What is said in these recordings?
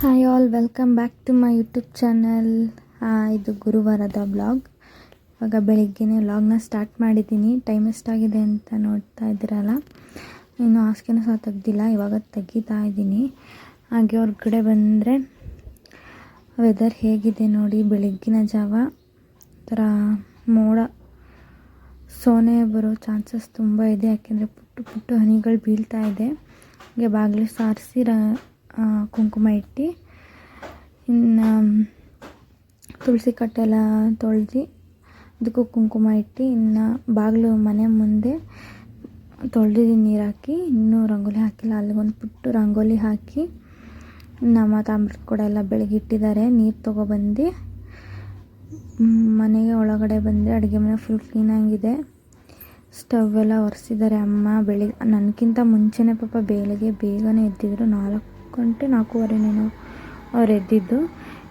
Hi all welcome back to my YouTube channel ಇದು ಗುರುವಾರದ blog ಇವಾಗ ಬೆಳಿಗ್ಗೆನೇ ವ್ಲಾಗ್ನ ಸ್ಟಾರ್ಟ್ ಮಾಡಿದ್ದೀನಿ. ಟೈಮ್ ಎಷ್ಟಾಗಿದೆ ಅಂತ ನೋಡ್ತಾ ಇದ್ದೀರಲ್ಲ? ಇನ್ನು ಹಾಸಿಗೆನೂ ಸಹ ತೆಗ್ದಿಲ್ಲ, ಇವಾಗ ತೆಗಿತಾ ಇದ್ದೀನಿ. ಹಾಗೆ ಹೊರಗಡೆ ಬಂದರೆ ವೆದರ್ ಹೇಗಿದೆ ನೋಡಿ, ಬೆಳಗ್ಗಿನ ಜಾವ. ಒಂಥರ ಮೋಡ, ಸೋನೆ ಬರೋ ಚಾನ್ಸಸ್ ತುಂಬ ಇದೆ. ಯಾಕೆಂದರೆ ಪುಟ್ಟು ಪುಟ್ಟು ಹನಿಗಳು ಬೀಳ್ತಾ ಇದೆ. ಹಾಗೆ ಬಾಗಿಲು ಸಾರಿಸಿ ರ ಕುಂಕುಮ ಇಟ್ಟು ಇನ್ನು ತುಳಸಿ ಕಟ್ಟೆಲ್ಲ ತೊಳೆದು ಅದಕ್ಕೂ ಕುಂಕುಮ ಇಟ್ಟು ಇನ್ನು ಬಾಗಿಲು ಮನೆ ಮುಂದೆ ತೊಳೆದಿದ್ದೀನಿ ನೀರು ಹಾಕಿ, ಇನ್ನೂ ರಂಗೋಲಿ ಹಾಕಿಲ್ಲ. ಅಲ್ಲಿಗೊಂದು ಪುಟ್ಟು ರಂಗೋಲಿ ಹಾಕಿ ನಮ್ಮ ತಾಮ್ರದ ಕೂಡ ಎಲ್ಲ ಬೆಳಗ್ಗೆ ಇಟ್ಟಿದ್ದಾರೆ. ನೀರು ತೊಗೊಬಂದು ಮನೆಗೆ ಒಳಗಡೆ ಬಂದರೆ ಅಡುಗೆ ಮನೆ ಫುಲ್ ಕ್ಲೀನಾಗಿದೆ ಸ್ಟವ್ ಎಲ್ಲ ಒರೆಸಿದ್ದಾರೆ. ಅಮ್ಮ ಬೆಳಿಗ್ಗೆ ನನಗಿಂತ ಮುಂಚೆನೇ ಪಾಪ ಬೆಳಗ್ಗೆ ಬೇಗನೆ ಎದ್ದಿದ್ರು ನಾಲ್ಕು ಗಂಟೆ ನಾಲ್ಕೂವರೆನೇನೋ ಅವ್ರು ಎದ್ದಿದ್ದು.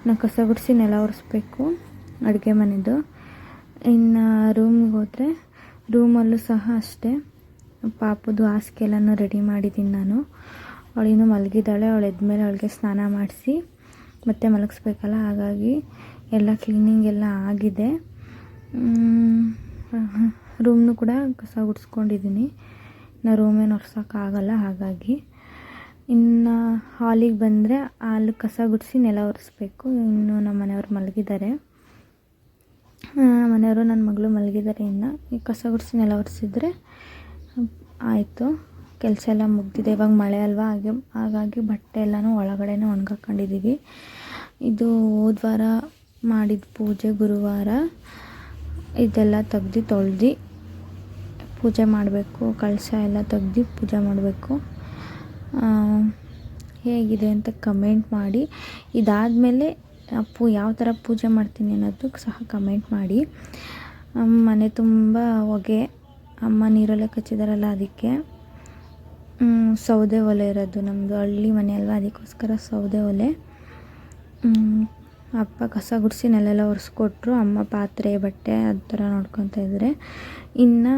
ನಾನು ಕಸ ಗುಡಿಸಿ ನೆಲ ಒರೆಸ್ಬೇಕು, ಅಡುಗೆ ಮನೆದು. ಇನ್ನು ರೂಮ್ಗೆ ಹೋದರೆ ರೂಮಲ್ಲೂ ಸಹ ಅಷ್ಟೇ. ಪಾಪದು ಹಾಸಿಗೆ ಎಲ್ಲನೂ ರೆಡಿ ಮಾಡಿದ್ದೀನಿ ನಾನು. ಅವಳಿನ್ನೂ ಮಲಗಿದ್ದಾಳೆ, ಅವಳು ಎದ್ಮೇಲೆ ಅವಳಿಗೆ ಸ್ನಾನ ಮಾಡಿಸಿ ಮತ್ತೆ ಮಲಗಿಸ್ಬೇಕಲ್ಲ, ಹಾಗಾಗಿ ಎಲ್ಲ ಕ್ಲೀನಿಂಗ್ ಎಲ್ಲ ಆಗಿದೆ. ರೂಮ್ನು ಕೂಡ ಕಸ ಗುಡಿಸ್ಕೊಂಡಿದ್ದೀನಿ ಇನ್ನು ರೂಮೇನು ಒರ್ಸೋಕ್ಕಾಗಲ್ಲ, ಹಾಗಾಗಿ. ಇನ್ನು ಹಾಲಿಗೆ ಬಂದರೆ ಹಾಲು ಕಸ ಗುಡಿಸಿ ನೆಲ ಒರೆಸ್ಬೇಕು. ಇನ್ನು ನಮ್ಮ ಮನೆಯವರು ಮಲಗಿದ್ದಾರೆ ಮನೆಯವರು ನನ್ನ ಮಗಳು ಮಲಗಿದ್ದಾರೆ ಇನ್ನು. ಈ ಕಸ ಗುಡಿಸಿ ನೆಲ ಒರೆಸಿದ್ರೆ ಆಯಿತು. ಕೆಲಸ ಎಲ್ಲ ಮುಗ್ದಿದೆ. ಇವಾಗ ಮಳೆ ಅಲ್ವಾ? ಹಾಗೆ, ಹಾಗಾಗಿ ಬಟ್ಟೆ ಎಲ್ಲನೂ ಒಳಗಡೆನೇ ಒಣಗಾಕೊಂಡಿದ್ದೀವಿ ಇದು ಹೋದ ವಾರ ಮಾಡಿದ ಪೂಜೆ ಗುರುವಾರ. ಇದೆಲ್ಲ ತೆಗ್ದು ತೊಳ್ದು ಪೂಜೆ ಮಾಡಬೇಕು. ಕಳಶ ಎಲ್ಲ ತೆಗ್ದು ಪೂಜೆ ಮಾಡಬೇಕು. ಹೇಗಿದೆ ಅಂತ ಕಮೆಂಟ್ ಮಾಡಿ. ಇದಾದಮೇಲೆ ಅಪ್ಪು ಯಾವ ಥರ ಪೂಜೆ ಮಾಡ್ತೀನಿ ಅನ್ನೋದು ಸಹ ಕಮೆಂಟ್ ಮಾಡಿ. ಮನೆ ತುಂಬ ಹೊಗೆ. ಅಮ್ಮ ನೀರೆಲ್ಲ ಕಚ್ಚಿದಾರಲ್ಲ ಅದಕ್ಕೆ. ಸೌದೆ ಒಲೆ ಇರೋದು ನಮ್ಮದು ಹಳ್ಳಿ ಮನೆ ಅಲ್ವಾ, ಅದಕ್ಕೋಸ್ಕರ ಸೌದೆ ಒಲೆ. ಅಪ್ಪ ಕಸ ಗುಡಿಸಿ ನೆಲೆಲ್ಲ ಒರೆಸ್ಕೊಟ್ರು. ಅಮ್ಮ ಪಾತ್ರೆ, ಬಟ್ಟೆ ಆ ಥರ ನೋಡ್ಕೊತಾ ಇದ್ದಾರೆ ಇನ್ನು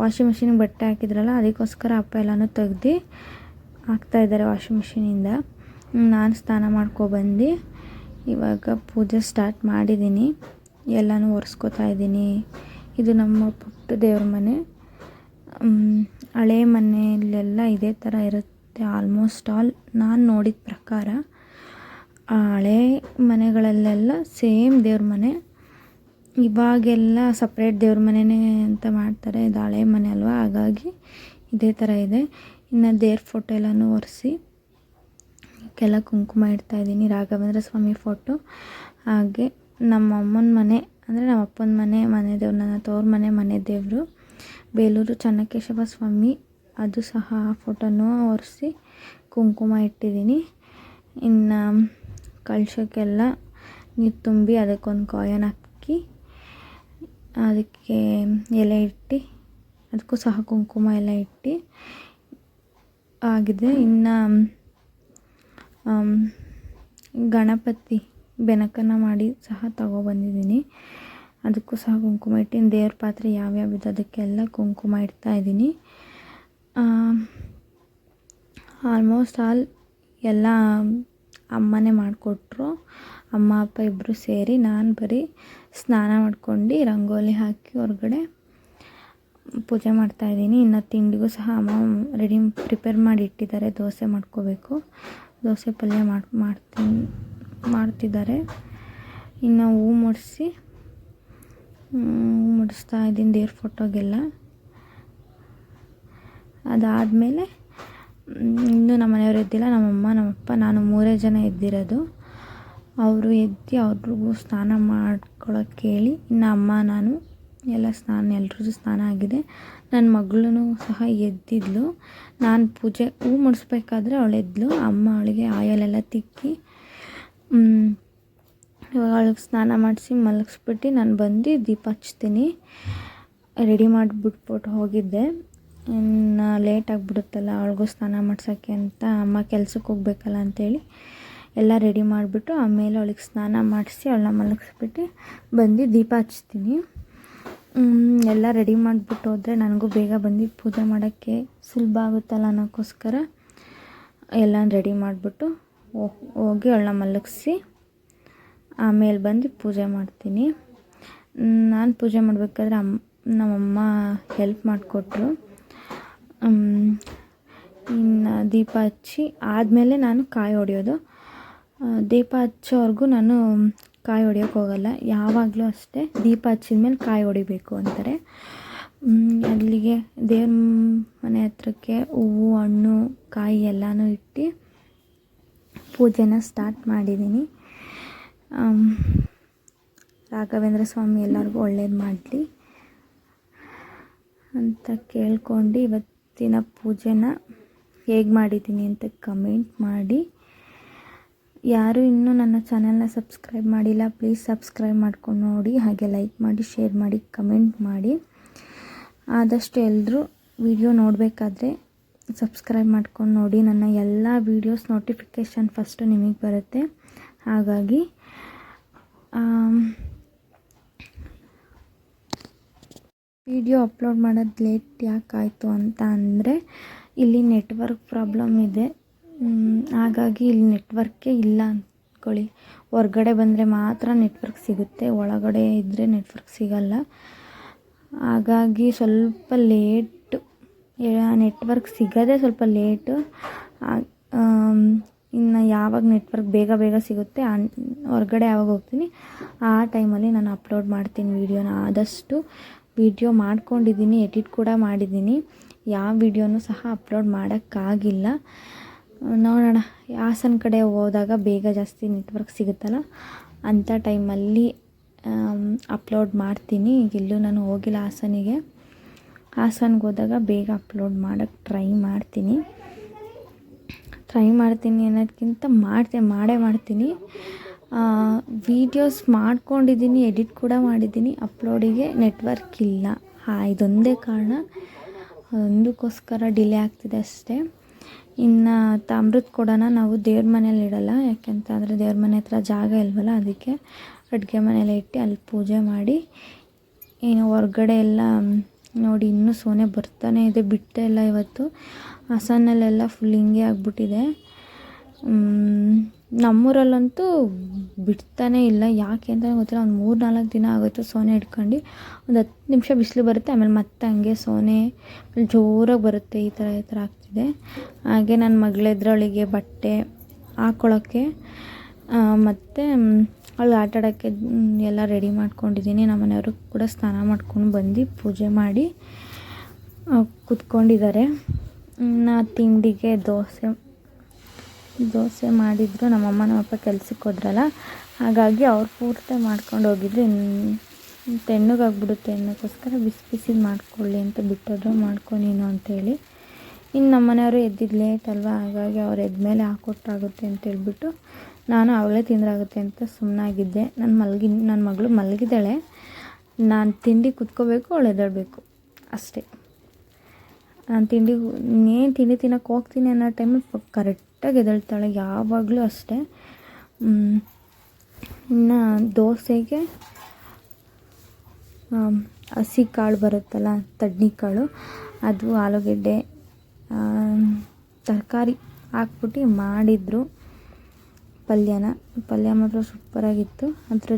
ವಾಷಿಂಗ್ ಮಿಷಿನಿಗೆ ಬಟ್ಟೆ ಹಾಕಿದ್ರಲ್ಲ, ಅದಕ್ಕೋಸ್ಕರ ಅಪ್ಪ ಎಲ್ಲನೂ ತೆಗ್ದು ಹಾಕ್ತಾಯಿದ್ದಾರೆ ವಾಷಿಂಗ್ ಮಿಷಿನಿಂದ ನಾನು ಸ್ನಾನ ಮಾಡ್ಕೊಬಂದು ಇವಾಗ ಪೂಜೆ ಸ್ಟಾರ್ಟ್ ಮಾಡಿದ್ದೀನಿ ಎಲ್ಲನೂ ಒರೆಸ್ಕೊತಾ ಇದ್ದೀನಿ. ಇದು ನಮ್ಮ ಪುಟ್ಟ ದೇವ್ರ ಮನೆ. ಹಳೆ ಮನೆಯಲ್ಲೆಲ್ಲ ಇದೇ ಥರ ಇರುತ್ತೆ ಆಲ್ಮೋಸ್ಟ್ ಆಲ್ ನಾನು ನೋಡಿದ ಪ್ರಕಾರ ಹಳೆ ಮನೆಗಳಲ್ಲೆಲ್ಲ ಸೇಮ್ ದೇವ್ರ ಮನೆ. ಇವಾಗೆಲ್ಲ ಸಪ್ರೇಟ್ ದೇವ್ರ ಮನೆನೇ ಅಂತ ಮಾಡ್ತಾರೆ, ಇದು ಹಳೆ ಮನೆ ಅಲ್ವಾ? ಹಾಗಾಗಿ ಇದೇ ಥರ ಇದೆ. ಇನ್ನು ದೇವ್ರ ಫೋಟೋ ಎಲ್ಲನೂ ಒರೆಸಿ, ಕೆಲ ಕುಂಕುಮ ಇಡ್ತಾ ಇದ್ದೀನಿ ರಾಘವೇಂದ್ರ ಸ್ವಾಮಿ ಫೋಟೋ ಹಾಗೆ ನಮ್ಮ ಅಮ್ಮನ ಮನೆ, ಅಂದರೆ ನಮ್ಮ ಅಪ್ಪನ ಮನೆ ಮನೆ ದೇವ್ರು, ನನ್ನ ತವ್ರ ಮನೆ ಮನೆ ದೇವರು. ಬೇಲೂರು ಚನ್ನಕೇಶವ ಸ್ವಾಮಿ, ಅದು ಸಹ ಆ ಫೋಟೋನೂ ಒರೆಸಿ ಕುಂಕುಮ ಇಟ್ಟಿದ್ದೀನಿ. ಇನ್ನು ಕಳಶಕ್ಕೆಲ್ಲ ನೀರು ತುಂಬಿ ಅದಕ್ಕೊಂದು ಕಾಯನ್ ಹಾಕಿ ಅದಕ್ಕೆ ಎಲೆ ಇಟ್ಟು, ಅದಕ್ಕೂ ಸಹ ಕುಂಕುಮ ಎಲ್ಲ ಇಟ್ಟು ಆಗಿದೆ. ಇನ್ನು ಗಣಪತಿ ಬೆನಕನ್ನು ಮಾಡಿ ಸಹ ತಗೊಬಂದಿದ್ದೀನಿ. ಅದಕ್ಕೂ ಸಹ ಕುಂಕುಮ ಇಟ್ಟಿನ ದೇವ್ರ ಪಾತ್ರೆ ಯಾವ್ಯಾವ ಇದೆ ಅದಕ್ಕೆಲ್ಲ ಕುಂಕುಮ ಇಡ್ತಾ ಇದ್ದೀನಿ. ಆಲ್ಮೋಸ್ಟ್ ಆಲ್ ಎಲ್ಲ ಅಮ್ಮನೇ ಮಾಡಿಕೊಟ್ರು. ಅಮ್ಮ, ಅಪ್ಪ ಇಬ್ಬರು ಸೇರಿ ನಾನು ಬರೀ ಸ್ನಾನ ಮಾಡ್ಕೊಂಡು ರಂಗೋಲಿ ಹಾಕಿ ಹೊರಗಡೆ ಪೂಜೆ ಮಾಡ್ತಾಯಿದ್ದೀನಿ ಇನ್ನು ತಿಂಡಿಗೂ ಸಹ ಅಮ್ಮ ರೆಡಿ ಪ್ರಿಪೇರ್ ಮಾಡಿ ಇಟ್ಟಿದ್ದಾರೆ. ದೋಸೆ ಮಾಡ್ಕೋಬೇಕು. ದೋಸೆ ಪಲ್ಯ ಮಾಡಿ, ಮಾಡ್ತೀನಿ, ಮಾಡ್ತಿದ್ದಾರೆ. ಇನ್ನು ಹೂ ಮುಡಿಸಿ ಹೂ ಮುಡಿಸ್ತಾ ಇದ್ದೀನಿ ದೇವ್ರ ಫೋಟೋಗೆಲ್ಲ. ಅದಾದಮೇಲೆ ಇನ್ನೂ ನಮ್ಮ ಮನೆಯವರು ಇದ್ದಿಲ್ಲ, ನಮ್ಮಮ್ಮ, ನಮ್ಮಪ್ಪ, ನಾನು ಮೂರೇ ಜನ ಎದ್ದಿರೋದು ಅವರು ಎದ್ದು ಅವ್ರಿಗೂ ಸ್ನಾನ ಮಾಡ್ಕೊಳಕ್ಕೆ ಹೇಳಿ ಇನ್ನು ಅಮ್ಮ, ನಾನು ಎಲ್ಲ ಸ್ನಾನ ಎಲ್ರದ್ದು ಸ್ನಾನ ಆಗಿದೆ. ನನ್ನ ಮಗಳೂ ಸಹ ಎದ್ದಿದ್ಲು. ನಾನು ಪೂಜೆ, ಹೂ ಮುಡಿಸ್ಬೇಕಾದ್ರೆ ಅವಳು ಎದ್ದಳು ಅಮ್ಮ ಅವಳಿಗೆ ಆಯಲೆಲ್ಲ ತಿಕ್ಕಿ ಇವಾಗ ಅವಳಿಗೆ ಸ್ನಾನ ಮಾಡಿಸಿ ಮಲಗಿಸ್ಬಿಟ್ಟು ನಾನು ಬಂದು ದೀಪ ಹಚ್ತೀನಿ. ರೆಡಿ ಮಾಡಿಬಿಟ್ಬಿಟ್ಟು ಹೋಗಿದ್ದೆ. ಇನ್ನು ಲೇಟ್ ಆಗಿಬಿಡುತ್ತಲ್ಲ, ಅವಳಿಗೂ ಸ್ನಾನ ಮಾಡ್ಸೋಕ್ಕೆ ಅಂತ ಅಮ್ಮ ಕೆಲ್ಸಕ್ಕೆ ಹೋಗ್ಬೇಕಲ್ಲ ಅಂಥೇಳಿ ಎಲ್ಲ ರೆಡಿ ಮಾಡಿಬಿಟ್ಟು ಆಮೇಲೆ ಅವಳಿಗೆ ಸ್ನಾನ ಮಾಡಿಸಿ ಅವಳನ್ನ ಮಲಗಿಸ್ಬಿಟ್ಟು ಬಂದು ದೀಪ ಹಚ್ತೀನಿ. ಎಲ್ಲ ರೆಡಿ ಮಾಡಿಬಿಟ್ಟು ಹೋದರೆ ನನಗೂ ಬೇಗ ಬಂದು ಪೂಜೆ ಮಾಡೋಕ್ಕೆ ಸುಲಭ ಆಗುತ್ತಲ್ಲ ಅನ್ನೋಕ್ಕೋಸ್ಕರ ಎಲ್ಲ ರೆಡಿ ಮಾಡಿಬಿಟ್ಟು ಹೋಗಿ ಅವಳನ್ನ ಮಲಗಿಸಿ ಆಮೇಲೆ ಬಂದು ಪೂಜೆ ಮಾಡ್ತೀನಿ. ನಾನು ಪೂಜೆ ಮಾಡಬೇಕಾದ್ರೆ ಅಮ್ಮ ನಮ್ಮಮ್ಮ ಹೆಲ್ಪ್ ಮಾಡಿಕೊಟ್ರು. ಇನ್ನು ದೀಪ ಹಚ್ಚಿ ಆದಮೇಲೆ ನಾನು ಕಾಯಿ ಹೊಡೆಯೋದು. ದೀಪ ಹಚ್ಚೋವರೆಗೂ ನಾನು ಕಾಯಿ ಹೊಡಿಯೋಕೆ ಹೋಗಲ್ಲ. ಯಾವಾಗಲೂ ಅಷ್ಟೇ ದೀಪ ಹಚ್ಚಿದ ಮೇಲೆ ಕಾಯಿ ಹೊಡಿಬೇಕು ಅಂತಾರೆ. ಅಲ್ಲಿಗೆ ದೇವ್ರ ಮನೆ ಹತ್ರಕ್ಕೆ ಹೂವು, ಹಣ್ಣು, ಕಾಯಿ ಎಲ್ಲನೂ ಇಟ್ಟು ಪೂಜೆನ ಸ್ಟಾರ್ಟ್ ಮಾಡಿದ್ದೀನಿ ರಾಘವೇಂದ್ರ ಸ್ವಾಮಿ ಎಲ್ಲರಿಗೂ ಒಳ್ಳೇದು ಮಾಡಲಿ ಅಂತ ಕೇಳ್ಕೊಂಡು ಇವತ್ತಿನ ಪೂಜೆನ ಹೇಗೆ ಮಾಡಿದ್ದೀನಿ ಅಂತ ಕಮೆಂಟ್ ಮಾಡಿ. ಯಾರು ಇನ್ನೂ ನನ್ನ ಚಾನಲ್ನ ಸಬ್ಸ್ಕ್ರೈಬ್ ಮಾಡಿಲ್ಲ, ಪ್ಲೀಸ್ ಸಬ್ಸ್ಕ್ರೈಬ್ ಮಾಡ್ಕೊಂಡು ನೋಡಿ. ಹಾಗೆ ಲೈಕ್ ಮಾಡಿ, ಶೇರ್ ಮಾಡಿ, ಕಮೆಂಟ್ ಮಾಡಿ. ಆದಷ್ಟು ಎಲ್ಲರೂ ವಿಡಿಯೋ ನೋಡಬೇಕಾದ್ರೆ ಸಬ್ಸ್ಕ್ರೈಬ್ ಮಾಡ್ಕೊಂಡು ನೋಡಿ. ನನ್ನ ಎಲ್ಲ ವೀಡಿಯೋಸ್ ನೋಟಿಫಿಕೇಷನ್ ಫಸ್ಟು ನಿಮಗೆ ಬರುತ್ತೆ. ಹಾಗಾಗಿ ವಿಡಿಯೋ ಅಪ್ಲೋಡ್ ಮಾಡೋದು ಲೇಟ್ ಯಾಕಾಯಿತು ಅಂತ ಅಂದರೆ ಇಲ್ಲಿ ನೆಟ್ವರ್ಕ್ ಪ್ರಾಬ್ಲಮ್ ಇದೆ. ಹಾಗಾಗಿ ಇಲ್ಲಿ ನೆಟ್ವರ್ಕೇ ಇಲ್ಲ ಅಂದ್ಕೊಳ್ಳಿ ಹೊರ್ಗಡೆ ಬಂದರೆ ಮಾತ್ರ ನೆಟ್ವರ್ಕ್ ಸಿಗುತ್ತೆ, ಒಳಗಡೆ ಇದ್ದರೆ ನೆಟ್ವರ್ಕ್ ಸಿಗಲ್ಲ. ಹಾಗಾಗಿ ಸ್ವಲ್ಪ ಲೇಟು ನೆಟ್ವರ್ಕ್ ಸಿಗೋದೇ ಸ್ವಲ್ಪ ಲೇಟು ಇನ್ನು ಯಾವಾಗ ನೆಟ್ವರ್ಕ್ ಬೇಗ ಬೇಗ ಸಿಗುತ್ತೆ ಹೊರ್ಗಡೆ ಯಾವಾಗ ಹೋಗ್ತೀನಿ, ಆ ಟೈಮಲ್ಲಿ ನಾನು ಅಪ್ಲೋಡ್ ಮಾಡ್ತೀನಿ ವೀಡಿಯೋನ. ಆದಷ್ಟು ವೀಡಿಯೋ ಮಾಡ್ಕೊಂಡಿದ್ದೀನಿ, ಎಡಿಟ್ ಕೂಡ ಮಾಡಿದ್ದೀನಿ. ಯಾವ ವಿಡಿಯೋನೂ ಸಹ ಅಪ್ಲೋಡ್ ಮಾಡೋಕ್ಕಾಗಿಲ್ಲ. ನೋಡೋಣ. ಹಾಸನ ಕಡೆ ಹೋದಾಗ ಬೇಗ ಜಾಸ್ತಿ ನೆಟ್ವರ್ಕ್ ಸಿಗುತ್ತಲ್ಲ? ಅಂಥ ಟೈಮಲ್ಲಿ ಅಪ್ಲೋಡ್ ಮಾಡ್ತೀನಿ. ಈಗೆಲ್ಲೂ ನಾನು ಹೋಗಿಲ್ಲ ಹಾಸನಿಗೆ. ಹಾಸನ್ಗೆ ಹೋದಾಗ ಬೇಗ ಅಪ್ಲೋಡ್ ಮಾಡೋಕ್ಕೆ ಟ್ರೈ ಮಾಡ್ತೀನಿ. ಟ್ರೈ ಮಾಡ್ತೀನಿ ಅನ್ನೋದಕ್ಕಿಂತ ಮಾಡ್ತೆ, ಮಾಡೇ ಮಾಡ್ತೀನಿ. ವೀಡಿಯೋಸ್ ಮಾಡ್ಕೊಂಡಿದ್ದೀನಿ ಎಡಿಟ್ ಕೂಡ ಮಾಡಿದ್ದೀನಿ. ಅಪ್ಲೋಡಿಗೆ ನೆಟ್ವರ್ಕ್ ಇಲ್ಲ. ಹಾಂ, ಇದೊಂದೇ ಕಾರಣ. ಅದೊಂದಕ್ಕೋಸ್ಕರ ಡಿಲೇ ಆಗ್ತಿದೆ ಅಷ್ಟೇ. ಇನ್ನು ತಾಮ್ರದ ಕೊಡನ ನಾವು ದೇವ್ರ ಮನೇಲಿ ಇಡಲ್ಲ ಯಾಕೆಂತಂದರೆ ದೇವ್ರ ಮನೆ ಹತ್ರ ಜಾಗ ಇಲ್ವಲ್ಲ, ಅದಕ್ಕೆ ಅಡುಗೆ ಮನೆಯಲ್ಲೇ ಇಟ್ಟು ಅಲ್ಲಿ ಪೂಜೆ ಮಾಡಿ, ಏನು ಹೊರ್ಗಡೆ ಎಲ್ಲ ನೋಡಿ ಇನ್ನೂ ಸೋನೆ ಬರ್ತಾನೆ ಇದೆ, ಬಿಟ್ಟೇ ಇಲ್ಲ ಇವತ್ತು. ಹಾಸನಲ್ಲೆಲ್ಲ ಫುಲ್ ಹಿಂಗೆ ಆಗಿಬಿಟ್ಟಿದೆ. ನಮ್ಮೂರಲ್ಲಂತೂ ಬಿಡ್ತಾನೆ ಇಲ್ಲ. ಯಾಕೆ ಅಂತ ಗೊತ್ತಿಲ್ಲ. ಒಂದು ಮೂರು ನಾಲ್ಕು ದಿನ ಆಗೋಯ್ತು ಸೋನೆ ಹಿಡ್ಕೊಂಡು ಒಂದು ಹತ್ತು ನಿಮಿಷ ಬಿಸಿಲು ಬರುತ್ತೆ, ಆಮೇಲೆ ಮತ್ತೆ ಹಂಗೆ ಸೋನೆ ಜೋರಾಗಿ ಬರುತ್ತೆ ಈ ಥರ ಈ ಥರ ಆಗ್ತಿದೆ. ಹಾಗೆ ನನ್ನ ಮಗಳೆದ್ರವಳಿಗೆ ಬಟ್ಟೆ ಹಾಕ್ಕೊಳ್ಳೋಕ್ಕೆ ಮತ್ತು ಅವಳು ಆಟಾಡೋಕ್ಕೆ ಎಲ್ಲ ರೆಡಿ ಮಾಡ್ಕೊಂಡಿದ್ದೀನಿ ನಮ್ಮ ಮನೆಯವರು ಕೂಡ ಸ್ನಾನ ಮಾಡ್ಕೊಂಡು ಬಂದು ಪೂಜೆ ಮಾಡಿ ಕುತ್ಕೊಂಡಿದ್ದಾರೆ. ನಾ ತಿಂಡಿಗೆ ದೋಸೆ ದೋಸೆ ಮಾಡಿದ್ರು, ನಮ್ಮಮ್ಮ ನಮ್ಮಪ್ಪ ಕೆಲ್ಸಕ್ಕೆ ಹೋದ್ರಲ್ಲ, ಹಾಗಾಗಿ ಅವ್ರು ಪೂರ್ತಿ ಮಾಡ್ಕೊಂಡು ಹೋಗಿದ್ರು. ತೆಣ್ಣಗಾಗ್ಬಿಡುತ್ತೆ ಅನ್ನೋಕ್ಕೋಸ್ಕರ ಬಿಸಿ ಬಿಸಿದು ಮಾಡ್ಕೊಳ್ಳಿ ಅಂತ ಬಿಟ್ಟೋದ್ರು, ಮಾಡ್ಕೊ ನೀನು ಅಂತೇಳಿ ಇನ್ನು ನಮ್ಮ ಮನೆಯವರು ಎದ್ದಿದ್ದು ಲೇಟ್ ಅಲ್ವಾ, ಹಾಗಾಗಿ ಅವ್ರು ಎದ್ಮೇಲೆ ಅಂತ ಹೇಳ್ಬಿಟ್ಟು ನಾನು ಅವಳೇ ತಿಂದ್ರಾಗುತ್ತೆ ಅಂತ ಸುಮ್ಮನಾಗಿದ್ದೆ ನನ್ನ ಮಲಗಿ ನನ್ನ ಮಗಳು ಮಲಗಿದ್ದಾಳೆ, ನಾನು ತಿಂಡಿ ಕುತ್ಕೋಬೇಕು, ಅವಳು ಎದ್ದಾಡಬೇಕು. ಅಷ್ಟೇ. ನಾನು ತಿಂಡಿ ಇನ್ನೇನು ತಿಂಡಿ ತಿನ್ನೋಕೆ ಹೋಗ್ತೀನಿ ಅನ್ನೋ ಟೈಮಲ್ಲಿ ಕರೆಕ್ಟಾಗಿ ಎದ್ದೇಳ್ತಾಳೆ, ಯಾವಾಗಲೂ ಅಷ್ಟೇ. ಇನ್ನು ದೋಸೆಗೆ ಹಸಿ ಕಾಳು ಬರುತ್ತಲ್ಲ, ತಡ್ನಿ ಕಾಳು, ಅದು ಆಲೂಗೆಡ್ಡೆ ತರಕಾರಿ ಹಾಕ್ಬಿಟ್ಟು ಮಾಡಿದರು. ಪಲ್ಯನ, ಪಲ್ಯ ಮಾತ್ರ ಸೂಪರಾಗಿತ್ತು ಅದರ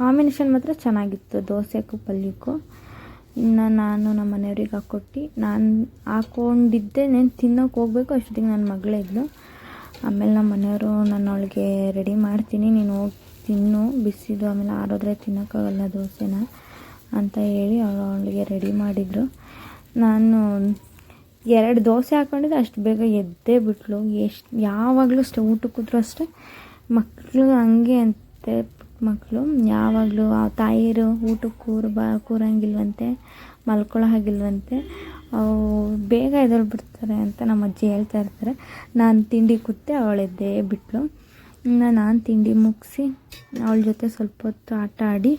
ಕಾಂಬಿನೇಷನ್ ಮಾತ್ರ ಚೆನ್ನಾಗಿತ್ತು, ದೋಸೆಗೂ ಪಲ್ಯಕ್ಕೂ. ಇನ್ನು ನಾನು ನಮ್ಮ ಮನೆಯವ್ರಿಗೆ ಹಾಕ್ಕೊಟ್ಟು ನಾನು ಹಾಕ್ಕೊಂಡಿದ್ದೆ ನಾನು ತಿನ್ನೋಕೆ ಹೋಗ್ಬೇಕು, ಅಷ್ಟೊತ್ತಿಗೆ ನನ್ನ ಮಗಳೇ ಇದ್ಲು. ಆಮೇಲೆ ನಮ್ಮ ಮನೆಯವರು ನಾನು ಅವಳಿಗೆ ರೆಡಿ ಮಾಡ್ತೀನಿ, ನೀನು ಹೋಗಿ ತಿನ್ನು, ಬಿಸಿದು, ಆಮೇಲೆ ಆರೋದ್ರೆ ತಿನ್ನೋಕ್ಕಾಗಲ್ಲ ದೋಸೆನ ಅಂತ ಹೇಳಿ ಅವಳು ಅವಳಿಗೆ ರೆಡಿ ಮಾಡಿದರು. ನಾನು ಎರಡು ದೋಸೆ ಹಾಕ್ಕೊಂಡಿದ್ದೆ ಅಷ್ಟು ಬೇಗ ಎದ್ದೇ ಬಿಟ್ಲು. ಎಷ್ಟು, ಯಾವಾಗಲೂ ಅಷ್ಟೇ ಊಟಕ್ಕೆ ಕೂತ್ರು ಅಷ್ಟೇ ಮಕ್ಕಳು ಹಂಗೆ ಅಂತೆ ಮಕ್ಕಳು, ಯಾವಾಗಲೂ ಆ ತಾಯಿಯರು ಊಟಕ್ಕೆ ಕೂರು ಬಾ, ಕೂರಂಗಿಲ್ವಂತೆ ಮಲ್ಕೊಳ್ಳೋ ಹಾಗಿಲ್ವಂತೆ ಅವು ಬೇಗ ಎದ್ದೇಳ್ಬಿಡ್ತಾರೆ ಅಂತ ನಮ್ಮ ಅಜ್ಜಿ ಹೇಳ್ತಾ ಇರ್ತಾರೆ. ನಾನು ತಿಂಡಿ ಕೂತೆ ಅವಳೆದ್ದೇ ಬಿಟ್ಟಳು ಇನ್ನು ನಾನು ತಿಂಡಿ ಮುಗಿಸಿ, ಅವಳ ಜೊತೆ ಸ್ವಲ್ಪ ಹೊತ್ತು ಆಟ ಆಡಿ,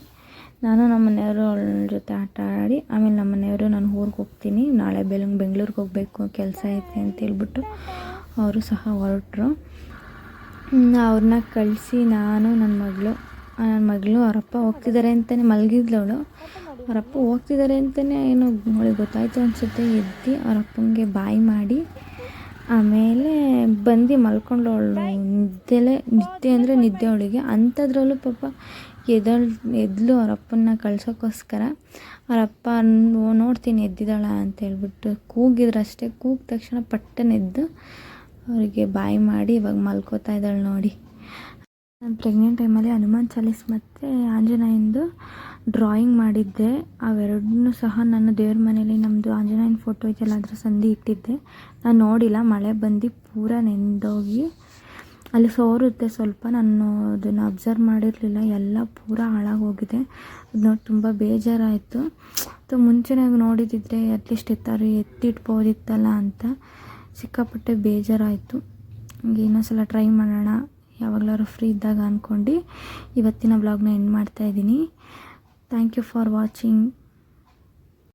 ನಾನು ನಮ್ಮ ಮನೆಯವರು ಅವಳ ಜೊತೆ ಆಟ ಆಡಿ, ಆಮೇಲೆ ನಮ್ಮ ಮನೆಯವರು ನಾನು ಊರಿಗೆ ಹೋಗ್ತೀನಿ, ನಾಳೆ ಬೆಳಗ್ಗೆ ಬೆಂಗ್ಳೂರಿಗೆ ಹೋಗಬೇಕು, ಕೆಲಸ ಐತೆ ಅಂತ ಹೇಳ್ಬಿಟ್ಟು ಅವರು ಸಹ ಹೊರಟ್ರು. ಅವ್ರನ್ನ ಕಳಿಸಿ ನಾನು ನನ್ನ ಮಗಳು ನನ್ನ ಮಗಳು ಅವರಪ್ಪ ಹೋಗ್ತಿದ್ದಾರೆ ಅಂತಲೇ ಮಲಗಿದ್ಲು ಅವಳು. ಅವರಪ್ಪ ಹೋಗ್ತಿದ್ದಾರೆ ಅಂತಲೇ ಏನೋ ಅವಳಿಗೆ ಗೊತ್ತಾಯ್ತು ಅನಿಸುತ್ತೆ. ಎದ್ದು ಅವರಪ್ಪಂಗೆ ಬಾಯಿ ಮಾಡಿ, ಆಮೇಲೆ ಬಂದು ಮಲ್ಕೊಂಡು ಅವಳು. ನಿದ್ದೆಲೆ ನಿದ್ದೆ ಅಂದರೆ ನಿದ್ದೆ ಅವಳಿಗೆ. ಅಂಥದ್ರಲ್ಲೂ ಪಾಪ ಎದಳ್, ಎದ್ಲು ಅವರಪ್ಪನ್ನ ಅಪ್ಪನ್ನ ಕಳ್ಸೋಕ್ಕೋಸ್ಕರ ಅವರಪ್ಪ ನೋಡ್ತೀನಿ ಎದ್ದಿದ್ದಾಳ ಅಂತ ಹೇಳ್ಬಿಟ್ಟು ಕೂಗಿದ್ರು ಅಷ್ಟೇ. ಕೂಗಿದ ತಕ್ಷಣ ಪಟ್ಟನೆ ಎದ್ದು ಅವರಿಗೆ ಬಾಯಿ ಮಾಡಿ ಇವಾಗ ಮಲ್ಕೋತಾ ಇದ್ದಾಳೆ ನೋಡಿ. ನಾನು ಪ್ರೆಗ್ನೆಂಟ್ ಟೈಮಲ್ಲಿ ಹನುಮಾನ್ ಚಾಲೀಸ್ ಮತ್ತು ಆಂಜನೇಯಂದು ಡ್ರಾಯಿಂಗ್ ಮಾಡಿದ್ದೆ. ಅವೆರಡನ್ನೂ ಸಹ ನಾನು ದೇವ್ರ ಮನೇಲಿ ನಮ್ಮದು ಆಂಜನೇಯನ ಫೋಟೋ ಇದೆಯಲ್ಲ ಅದರ ಸಂದಿ ಇಟ್ಟಿದ್ದೆ. ನಾನು ನೋಡಿಲ್ಲ, ಮಳೆ ಬಂದು ಪೂರ ನೆಂದೋಗಿ ಅಲ್ಲಿ ಸೋರುತ್ತೆ ಸ್ವಲ್ಪ. ನಾನು ಅದನ್ನು ಅಬ್ಸರ್ವ್ ಮಾಡಿರಲಿಲ್ಲ, ಎಲ್ಲ ಪೂರ ಹಾಳಾಗೋಗಿದೆ ಅದು ನೋಡಿ ತುಂಬ ಬೇಜಾರಾಯಿತು. ಅಥವಾ ಮುಂಚೆನಾಗ ನೋಡಿದ್ದಿದ್ರೆ ಅಟ್ಲೀಸ್ಟ್ ಎತ್ತಾರು ಎತ್ತಿಟ್ಬೋದಿತ್ತಲ್ಲ ಅಂತ. ಸಿಕ್ಕಾಪಟ್ಟೆ ಬೇಜಾರಾಯಿತು. ಹಂಗೆ ಇನ್ನೊಂದ್ಸಲ ಟ್ರೈ ಮಾಡೋಣ. ಯಾವಾಗಲಾದ್ರು ಫ್ರೀ ಇದ್ದಾಗ ಅಂದ್ಕೊಂಡು ಇವತ್ತಿನ ಬ್ಲಾಗ್ನ ಎಂಡ್ ಮಾಡ್ತಾಯಿದ್ದೀನಿ ಥ್ಯಾಂಕ್ ಯು ಫಾರ್ ವಾಚಿಂಗ್